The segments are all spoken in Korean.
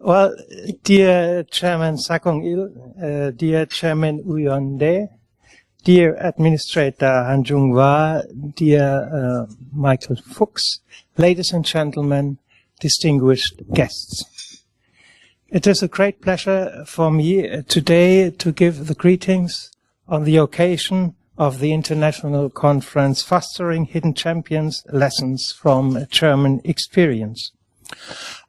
Well, dear Chairman Sakong Il, uh, dear Chairman Uyonde, dear Administrator Han Jung dear uh, Michael Fuchs, ladies and gentlemen, distinguished guests. It is a great pleasure for me today to give the greetings on the occasion of the International Conference Fostering Hidden Champions Lessons from German Experience.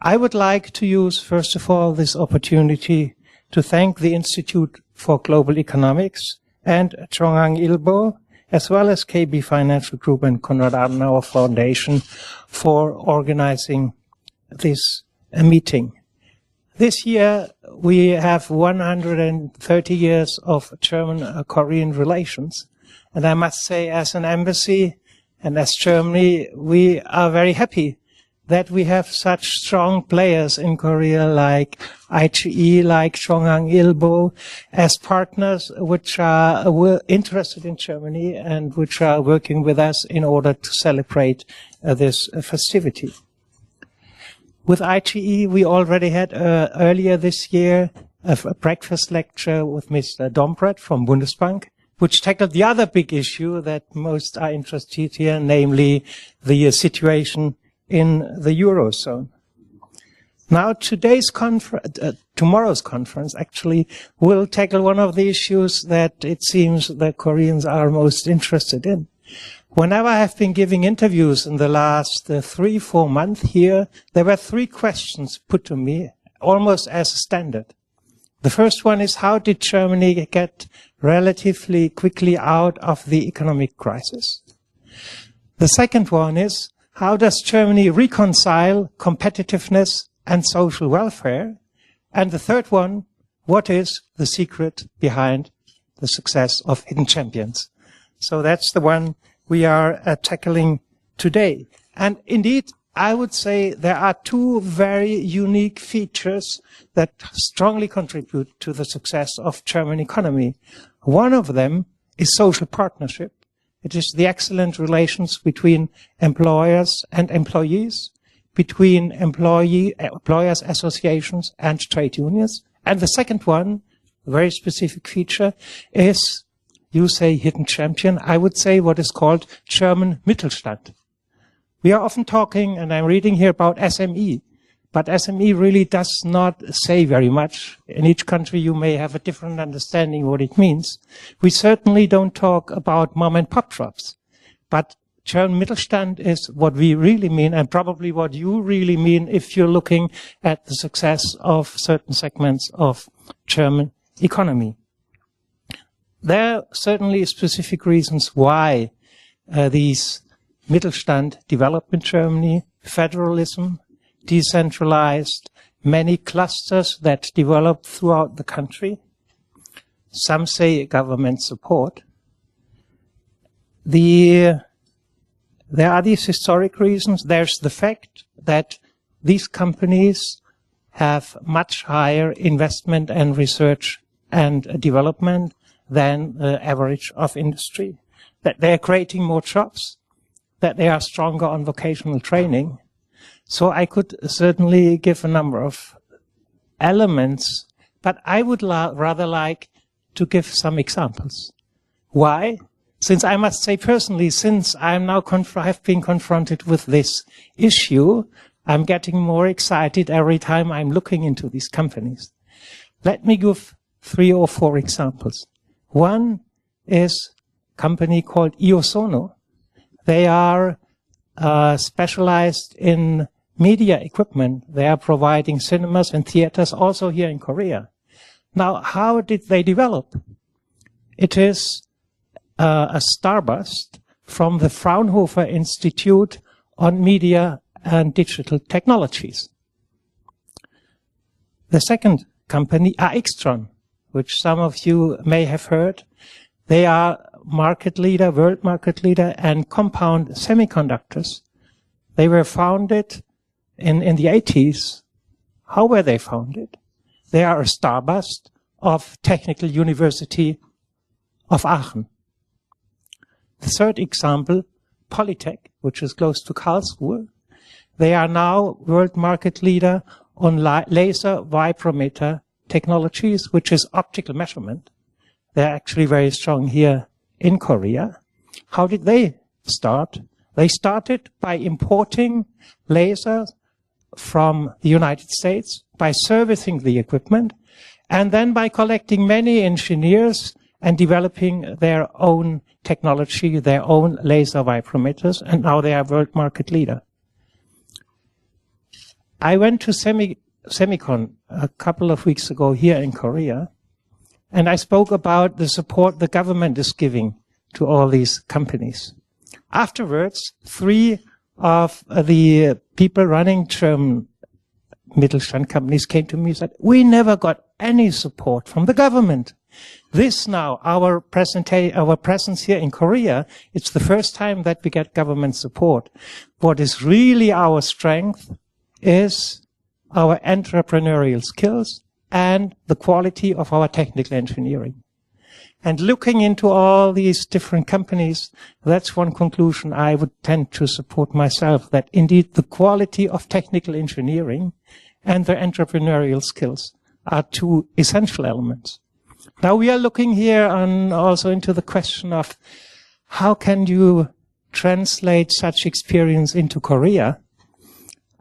I would like to use, first of all, this opportunity to thank the Institute for Global Economics and Chongang Ilbo, as well as KB Financial Group and Konrad Adenauer Foundation for organizing this uh, meeting. This year, we have 130 years of German-Korean uh, relations. And I must say, as an embassy and as Germany, we are very happy that we have such strong players in Korea like IGE, like Chongang Ilbo, as partners which are interested in Germany and which are working with us in order to celebrate uh, this uh, festivity. With IGE, we already had uh, earlier this year a, a, breakfast lecture with Mr. Dombrat from Bundesbank, which tackled the other big issue that most are interested here, namely the uh, situation in the Eurozone. Now, today's conference, uh, tomorrow's conference actually will tackle one of the issues that it seems the Koreans are most interested in. Whenever I have been giving interviews in the last uh, three, four months here, there were three questions put to me, almost as a standard. The first one is, how did Germany get relatively quickly out of the economic crisis? The second one is, how does Germany reconcile competitiveness and social welfare? And the third one, what is the secret behind the success of hidden champions? So that's the one we are uh, tackling today. And indeed, I would say there are two very unique features that strongly contribute to the success of German economy. One of them is social partnership. It is the excellent relations between employers and employees, between employee, employers associations and trade unions. And the second one, a very specific feature, is, you say hidden champion, I would say what is called German Mittelstand. We are often talking, and I'm reading here about SME, but SME really does not say very much. In each country, you may have a different understanding what it means. We certainly don't talk about mom and pop shops, but German Mittelstand is what we really mean and probably what you really mean if you're looking at the success of certain segments of German economy. There are certainly specific reasons why uh, these Mittelstand develop in Germany, federalism, decentralized, many clusters that develop throughout the country. Some say government support. The, there are these historic reasons. There's the fact that these companies have much higher investment and research and development than the average of industry. That they're creating more jobs, that they are stronger on vocational training, so I could certainly give a number of elements, but I would la- rather like to give some examples. Why? Since I must say personally, since I'm now conf- have been confronted with this issue, I'm getting more excited every time I'm looking into these companies. Let me give three or four examples. One is a company called Iosono. They are uh, specialized in media equipment. They are providing cinemas and theaters also here in Korea. Now, how did they develop? It is uh, a starburst from the Fraunhofer Institute on Media and Digital Technologies. The second company, AIXTRON, which some of you may have heard, they are market leader, world market leader, and compound semiconductors. They were founded in, in the 80s, how were they founded? They are a starburst of Technical University of Aachen. The third example, Polytech, which is close to Karlsruhe, they are now world market leader on laser vibrometer technologies, which is optical measurement. They're actually very strong here in Korea. How did they start? They started by importing lasers from the United States, by servicing the equipment, and then by collecting many engineers and developing their own technology, their own laser vibrometers, and now they are world market leader. I went to Semi, Semicon a couple of weeks ago here in Korea, and I spoke about the support the government is giving to all these companies. Afterwards, three of the people running German Mittelstand companies came to me and said, we never got any support from the government. This now, our our presence here in Korea, it's the first time that we get government support. What is really our strength is our entrepreneurial skills and the quality of our technical engineering. And looking into all these different companies, that's one conclusion I would tend to support myself, that indeed the quality of technical engineering and their entrepreneurial skills are two essential elements. Now we are looking here on also into the question of how can you translate such experience into Korea?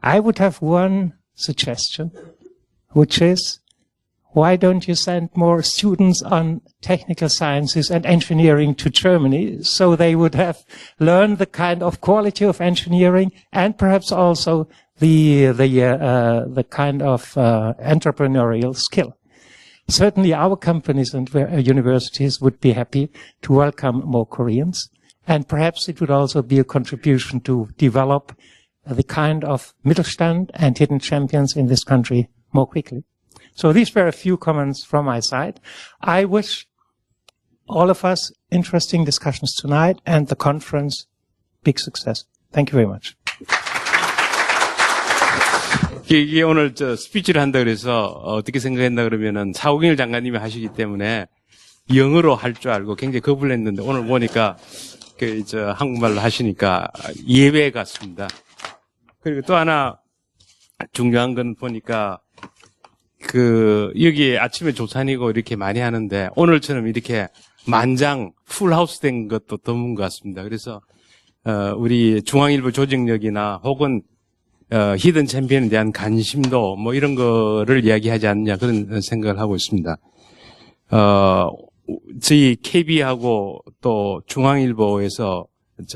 I would have one suggestion, which is why don't you send more students on technical sciences and engineering to Germany so they would have learned the kind of quality of engineering and perhaps also the the uh, the kind of uh, entrepreneurial skill. Certainly, our companies and uh, universities would be happy to welcome more Koreans, and perhaps it would also be a contribution to develop the kind of Mittelstand and hidden champions in this country more quickly. So these were a few comments from my side. I wish all of us interesting discussions tonight and the conference big success. Thank you very much. 이게, 오늘 저 스피치를 한다 그래서 어떻게 생각했나 그러면은 사우경일 장관님이 하시기 때문에 영어로 할 줄 알고 굉장히 겁을 냈는데 오늘 보니까 그 저 한국말로 하시니까 예외 같습니다. 그리고 또 하나 중요한 건 보니까 그 여기 아침에 조산이고 이렇게 많이 하는데 오늘처럼 이렇게 만장 풀하우스 된 것도 드문 것 같습니다. 그래서 어, 우리 중앙일보 조직력이나 혹은 어, 히든 챔피언에 대한 관심도 뭐 이런 거를 이야기하지 않느냐 그런 생각을 하고 있습니다. 어, 저희 KB하고 또 중앙일보에서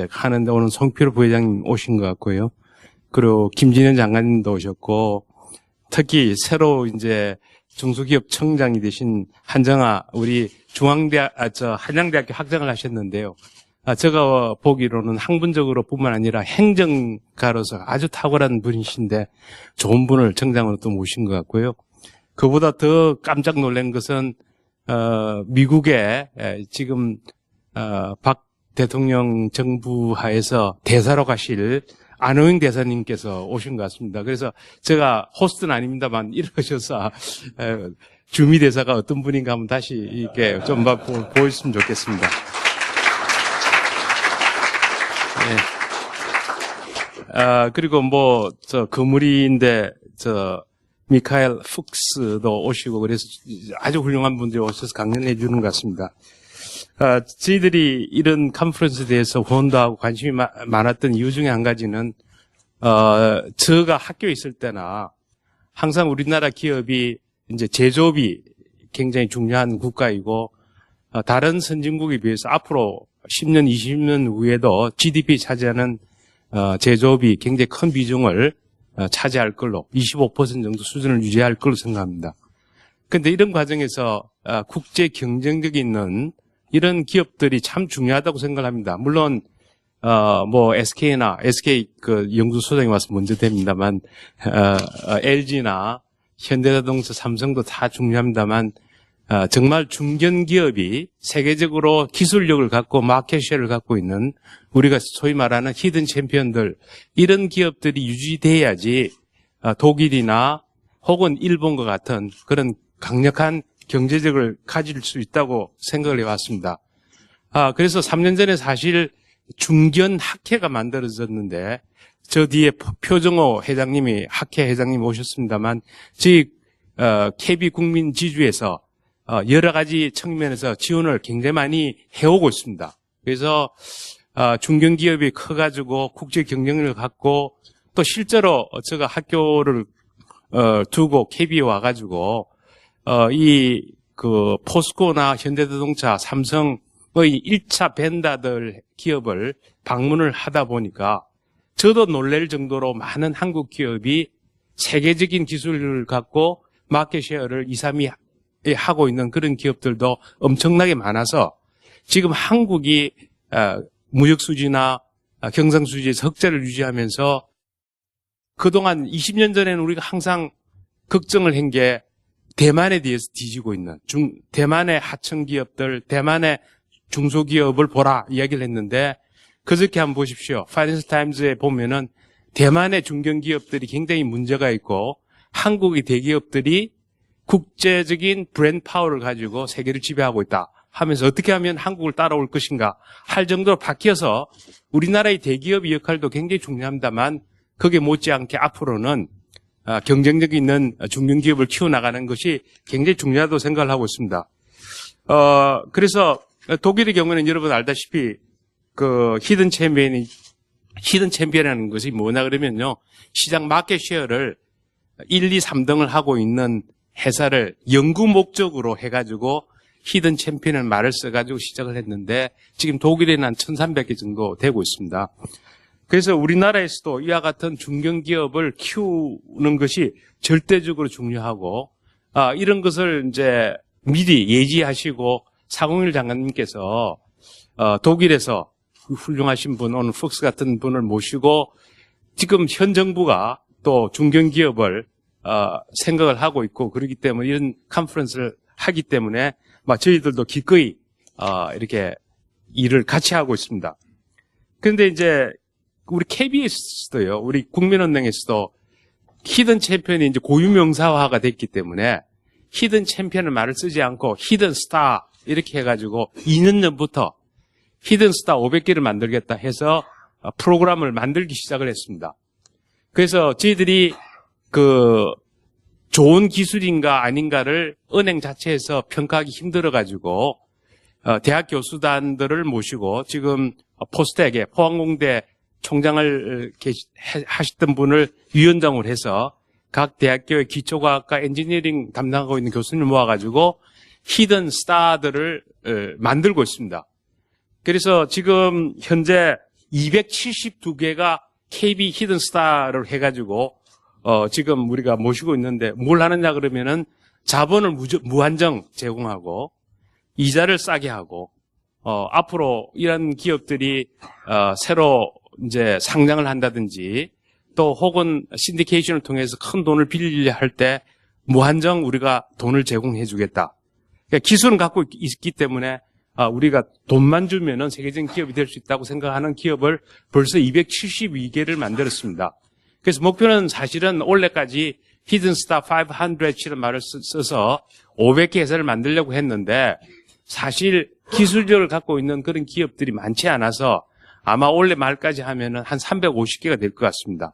하는데 오늘 송필호 부회장님 오신 것 같고요. 그리고 김진현 장관님도 오셨고 특히 새로 이제 중소기업 청장이 되신 한정아 우리 중앙대학 아, 저 한양대학교 학장을 하셨는데요. 아, 제가 보기로는 학문적으로 뿐만 아니라 행정가로서 아주 탁월한 분이신데 좋은 분을 정장으로 또 모신 것 같고요. 그보다 더 깜짝 놀란 것은 어, 미국에 에, 지금 어, 박 대통령 정부 하에서 대사로 가실 안호영 대사님께서 오신 것 같습니다. 그래서 제가 호스트는 아닙니다만 이러셔서 에, 주미 대사가 어떤 분인가 한번 다시 이렇게 좀 봐- 보- 보였으면 좋겠습니다. 예. 아, 그리고 뭐, 저, 거물이인데, 저, 미카엘 푹스도 오시고, 그래서 아주 훌륭한 분들이 오셔서 강연해 주는 것 같습니다. 아, 저희들이 이런 컨퍼런스에 대해서 후원도 하고 관심이 마- 많았던 이유 중에 한 가지는, 어, 저가 학교에 있을 때나 항상 우리나라 기업이 이제 제조업이 굉장히 중요한 국가이고, 어, 다른 선진국에 비해서 앞으로 10년, 20년 후에도 GDP 차지하는 어, 제조업이 굉장히 큰 비중을 어, 차지할 걸로 25% 정도 수준을 유지할 걸로 생각합니다. 그런데 이런 과정에서 어, 국제 경쟁력이 있는 이런 기업들이 참 중요하다고 생각합니다. 물론 어, 뭐 SK나 SK 그 영주 소장이 와서 먼저 됩니다만 LG나 현대자동차, 삼성도 다 중요합니다만 어, 정말 중견 기업이 세계적으로 기술력을 갖고 마켓쉐어를 갖고 있는 우리가 소위 말하는 히든 챔피언들 이런 기업들이 유지돼야지 어, 독일이나 혹은 일본과 같은 그런 강력한 경제력을 가질 수 있다고 생각을 해왔습니다. 아, 그래서 3년 전에 사실 중견 학회가 만들어졌는데 저 뒤에 표- 표정호 회장님이 학회 회장님 오셨습니다만 저희 어, KB 국민 지주에서 어, 여러 가지 측면에서 지원을 굉장히 많이 해오고 있습니다. 그래서 어, 중견 기업이 커가지고 국제 경쟁력을 갖고 또 실제로 제가 학교를 어, 두고 KB에 와가지고 어, 이 그 포스코나 현대자동차, 삼성의 1차 벤다들 기업을 방문을 하다 보니까 저도 놀랄 정도로 많은 한국 기업이 세계적인 기술을 갖고 마켓 쉐어를 2, 3위 하고 있는 그런 기업들도 엄청나게 많아서 지금 한국이 어, 무역 수지나 어, 경상 수지에서 흑자를 유지하면서 그동안 20년 전에는 우리가 항상 걱정을 한 게 대만에 대해서 뒤지고 있는 중 대만의 하청 기업들, 대만의 중소기업을 보라 이야기를 했는데 그저께 한번 보십시오. 파이낸스 타임즈에 보면은 대만의 중견기업들이 굉장히 문제가 있고 한국의 대기업들이 국제적인 브랜드 파워를 가지고 세계를 지배하고 있다 하면서 어떻게 하면 한국을 따라올 것인가 할 정도로 바뀌어서 우리나라의 대기업의 역할도 굉장히 중요합니다만 거기에 못지않게 앞으로는 아, 경쟁력 있는 중견기업을 키워나가는 것이 굉장히 중요하다고 생각을 하고 있습니다. 어, 그래서 독일의 경우는 여러분 알다시피 그 히든 챔피언이 히든 챔피언이라는 것이 뭐냐 그러면요. 시장 마켓 쉐어를 1, 2, 3등을 하고 있는 회사를 연구 목적으로 해가지고 히든 챔피언을 말을 써가지고 시작을 했는데 지금 독일에는 한 1,300개 정도 되고 있습니다. 그래서 우리나라에서도 이와 같은 중견기업을 키우는 것이 절대적으로 중요하고 아, 이런 것을 이제 미리 예지하시고 사공일 장관님께서 어, 독일에서 훌륭하신 분, 오늘 폭스 같은 분을 모시고 지금 현 정부가 또 중견기업을 어, 생각을 하고 있고 그렇기 때문에 이런 컨퍼런스를 하기 때문에 막 저희들도 기꺼이 어, 이렇게 일을 같이 하고 있습니다. 그런데 이제 우리 KBS도요, 우리 국민은행에서도 히든 챔피언이 이제 고유명사화가 됐기 때문에 히든 챔피언을 말을 쓰지 않고 히든 스타 이렇게 해가지고 2년 전부터 히든 스타 500개를 만들겠다 해서 어, 프로그램을 만들기 시작을 했습니다. 그래서 저희들이 그 좋은 기술인가 아닌가를 은행 자체에서 평가하기 힘들어가지고 어, 대학 교수단들을 모시고 지금 포스텍에 포항공대 총장을 하시던 분을 위원장으로 해서 각 대학교의 기초과학과 엔지니어링 담당하고 있는 교수님을 모아가지고 히든 스타들을 어, 만들고 있습니다. 그래서 지금 현재 272개가 KB 히든 스타를 해가지고 어, 지금 우리가 모시고 있는데 뭘 하느냐 그러면은 자본을 무한정 제공하고 이자를 싸게 하고 어, 앞으로 이런 기업들이 어, 새로 이제 상장을 한다든지 또 혹은 신디케이션을 통해서 큰 돈을 빌리려 할 때 무한정 우리가 돈을 제공해 주겠다. 그러니까 기술은 갖고 있- 있기 때문에 아, 우리가 돈만 주면은 세계적인 기업이 될 수 있다고 생각하는 기업을 벌써 272개를 만들었습니다. 그래서 목표는 사실은 올해까지 히든스타 500이라는 말을 쓰- 써서 500개 회사를 만들려고 했는데 사실 기술력을 갖고 있는 그런 기업들이 많지 않아서 아마 올해 말까지 하면은 한 350개가 될 것 같습니다.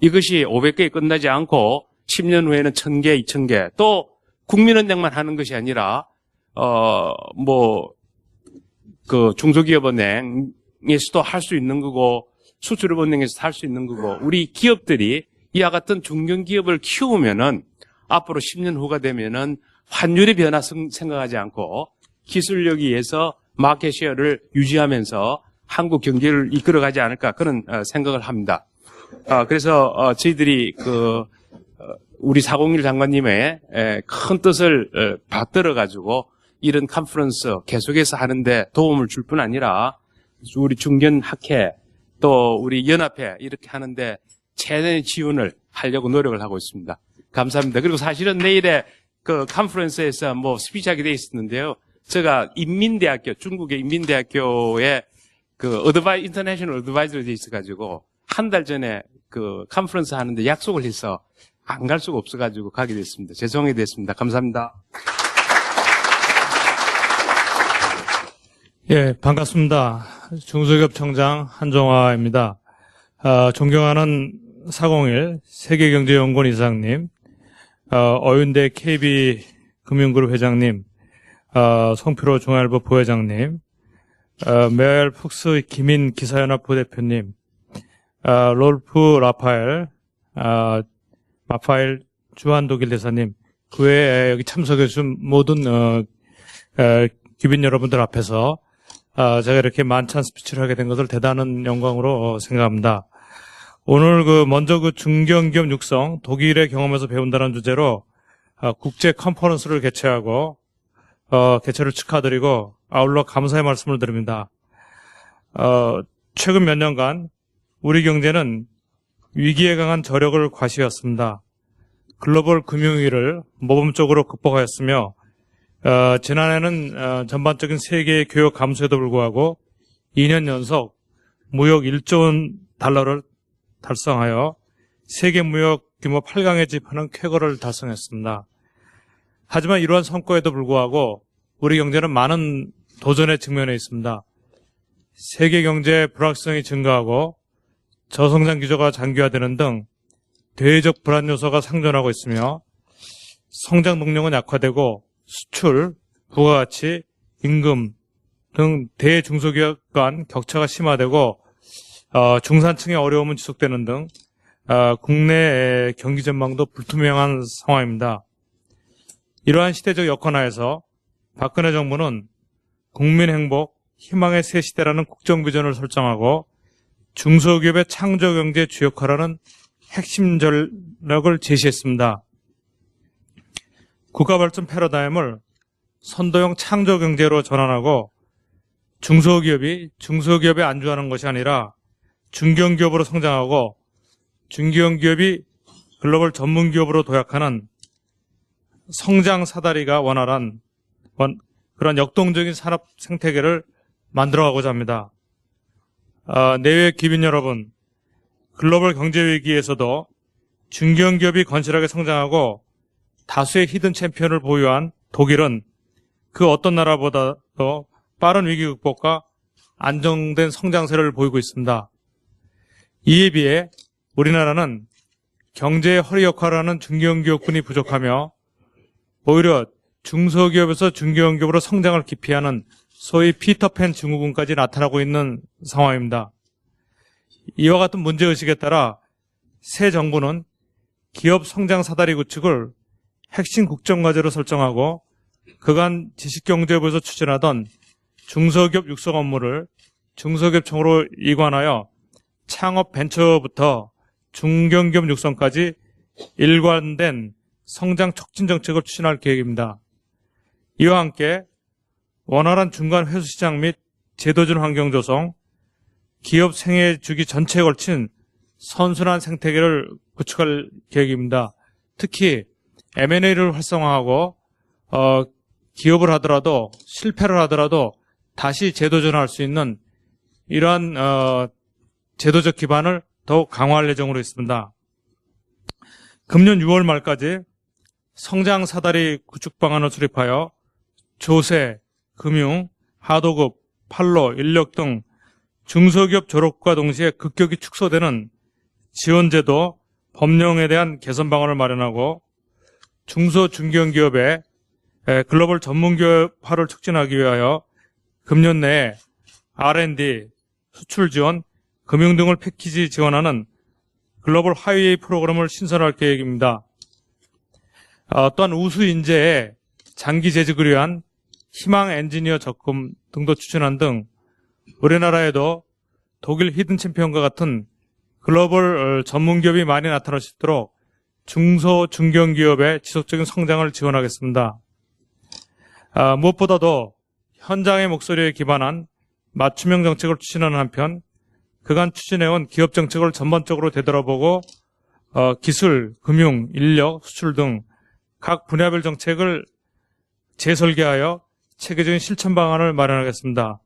이것이 500개에 끝나지 않고 10년 후에는 1000개, 2000개 또 국민은행만 하는 것이 아니라 어뭐 그 중소기업은행에서도 할 수 있는 거고 수출업은행에서도 할 수 있는 거고 우리 기업들이 이와 같은 중견기업을 키우면은 앞으로 10년 후가 되면은 환율의 변화 생- 생각하지 않고 기술력에 의해서 마켓 쉐어를 유지하면서 한국 경제를 이끌어가지 않을까 그런 어, 생각을 합니다. 아, 그래서 어, 저희들이 그 어, 우리 401 장관님의 에, 큰 뜻을 어, 받들어 가지고 이런 컨퍼런스 계속해서 하는데 도움을 줄 뿐 아니라 우리 중견 학회 또 우리 연합회 이렇게 하는데 최대의 지원을 하려고 노력을 하고 있습니다. 감사합니다. 그리고 사실은 내일에 그 컨퍼런스에서 뭐 스피치하게 돼 있었는데요. 제가 인민대학교 중국의 인민대학교에 그 어드바이 인터내셔널 어드바이저로 돼 있어가지고 한 달 전에 그 컨퍼런스 하는데 약속을 해서 안 갈 수가 없어가지고 가게 됐습니다. 죄송하게 됐습니다. 감사합니다. 예, 반갑습니다. 중소기업 청장 한정화입니다. 아, 존경하는 401 세계경제연구원 이사장님, 어, 어윤대 KB 금융그룹 회장님, 어, 송필호 중앙일보 부회장님, 어, 메알 푹스 김인 기사연합 부대표님, 어, 롤프 라파엘, 어, 마파엘 주한 독일 대사님, 그 외에 여기 참석해주신 모든 어, 에, 귀빈 여러분들 앞에서 아, 제가 이렇게 만찬 스피치를 하게 된 것을 대단한 영광으로 어, 생각합니다. 오늘 그 먼저 그 중견기업 육성 독일의 경험에서 배운다는 주제로 아, 국제 컨퍼런스를 개최하고 어, 개최를 축하드리고 아울러 감사의 말씀을 드립니다. 어, 최근 몇 년간 우리 경제는 위기에 강한 저력을 과시했습니다. 글로벌 금융위기를 모범적으로 극복하였으며 어, 지난해는 어, 전반적인 세계의 교역 감소에도 불구하고 2년 연속 무역 1조 원 달러를 달성하여 세계 무역 규모 8강에 집하는 쾌거를 달성했습니다. 하지만 이러한 성과에도 불구하고 우리 경제는 많은 도전에 직면해 있습니다. 세계 경제의 불확실성이 증가하고 저성장 기조가 장기화되는 등 대외적 불안 요소가 상존하고 있으며 성장 동력은 약화되고 수출, 부가가치, 임금 등 대중소기업 간 격차가 심화되고 어, 중산층의 어려움은 지속되는 등 어, 국내 경기 전망도 불투명한 상황입니다. 이러한 시대적 여건하에서 박근혜 정부는 국민 행복, 희망의 새 시대라는 국정 비전을 설정하고 중소기업의 창조 경제 주역화라는 핵심 전략을 제시했습니다. 국가 발전 패러다임을 선도형 창조 경제로 전환하고 중소기업이 중소기업에 안주하는 것이 아니라 중견기업으로 성장하고 중견기업이 글로벌 전문 기업으로 도약하는 성장 사다리가 원활한 원- 그런 역동적인 산업 생태계를 만들어가고자 합니다. 아, 내외 기빈 여러분, 글로벌 경제 위기에서도 중견기업이 건실하게 성장하고 다수의 히든 챔피언을 보유한 독일은 그 어떤 나라보다도 빠른 위기 극복과 안정된 성장세를 보이고 있습니다. 이에 비해 우리나라는 경제의 허리 역할을 하는 중견기업군이 부족하며 오히려 중소기업에서 중견기업으로 성장을 기피하는 소위 피터팬 증후군까지 나타나고 있는 상황입니다. 이와 같은 문제의식에 따라 새 정부는 기업 성장 사다리 구축을 핵심 국정과제로 설정하고 그간 지식경제부에서 추진하던 중소기업 육성 업무를 중소기업청으로 이관하여 창업 벤처부터 중견기업 육성까지 일관된 성장 촉진 정책을 추진할 계획입니다. 이와 함께 원활한 중간 회수 시장 및 제도전 환경 조성, 기업 생애 주기 전체에 걸친 선순환 생태계를 구축할 계획입니다. 특히 M&A를 활성화하고 어, 기업을 하더라도 실패를 하더라도 다시 제도전환할 수 있는 이러한 어, 제도적 기반을 더욱 강화할 예정으로 있습니다. 금년 6월 말까지 성장 사다리 구축 방안을 수립하여 조세, 금융, 하도급, 판로, 인력 등 중소기업 졸업과 동시에 급격히 축소되는 지원제도, 법령에 대한 개선 방안을 마련하고 중소 중견기업의 에, 글로벌 전문기업화를 촉진하기 위하여 금년 내에 R&D, 수출 지원, 금융 등을 패키지 지원하는 글로벌 하이웨이 프로그램을 신설할 계획입니다. 어, 또한 우수 인재의 장기 재직을 위한 희망 엔지니어 적금 등도 추진한 등 우리나라에도 독일 히든 챔피언과 같은 글로벌 어, 전문 기업이 많이 나타날 수 있도록 중소 중견 기업의 지속적인 성장을 지원하겠습니다. 아, 무엇보다도 현장의 목소리에 기반한 맞춤형 정책을 추진하는 한편 그간 추진해온 기업 정책을 전반적으로 되돌아보고 어, 기술, 금융, 인력, 수출 등 각 분야별 정책을 재설계하여 체계적인 실천 방안을 마련하겠습니다.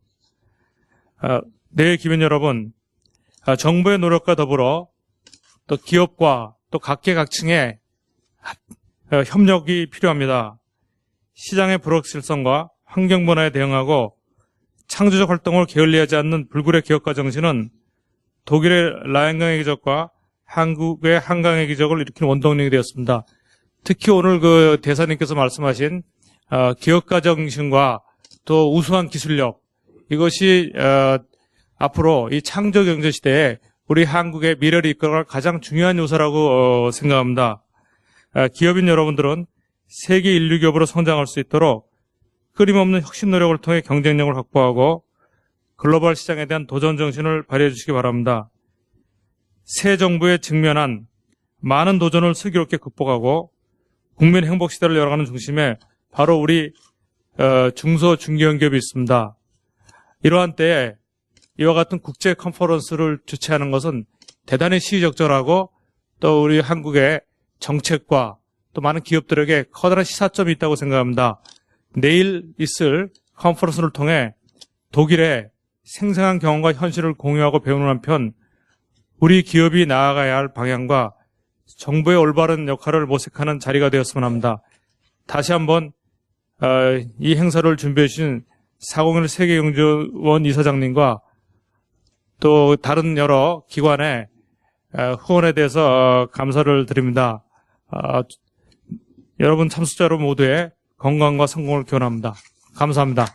아, 내일 기빈 여러분, 아, 정부의 노력과 더불어 또 기업과 또 각계각층의 어, 협력이 필요합니다. 시장의 불확실성과 환경 변화에 대응하고 창조적 활동을 게을리하지 않는 불굴의 기업가 정신은 독일의 라인강의 기적과 한국의 한강의 기적을 일으킨 원동력이 되었습니다. 특히 오늘 그 대사님께서 말씀하신 어, 기업가 정신과 또 우수한 기술력 이것이 어, 앞으로 이 창조 경제 시대에 우리 한국의 미래를 이끌어갈 가장 중요한 요소라고 어, 생각합니다. 어, 기업인 여러분들은 세계 인류 기업으로 성장할 수 있도록 끊임없는 혁신 노력을 통해 경쟁력을 확보하고 글로벌 시장에 대한 도전 정신을 발휘해 주시기 바랍니다. 새 정부에 직면한 많은 도전을 슬기롭게 극복하고 국민 행복 시대를 열어가는 중심에 바로 우리 어, 중소 중견 기업이 있습니다. 이러한 때에 이와 같은 국제 컨퍼런스를 주최하는 것은 대단히 시의적절하고 또 우리 한국의 정책과 또 많은 기업들에게 커다란 시사점이 있다고 생각합니다. 내일 있을 컨퍼런스를 통해 독일의 생생한 경험과 현실을 공유하고 배우는 한편 우리 기업이 나아가야 할 방향과 정부의 올바른 역할을 모색하는 자리가 되었으면 합니다. 다시 한번 어, 이 행사를 준비해 주신 401 세계경제원 이사장님과 또 다른 여러 기관의 어, 후원에 대해서 어, 감사를 드립니다. 어, 여러분 참석자 여러분 모두의 건강과 성공을 기원합니다. 감사합니다.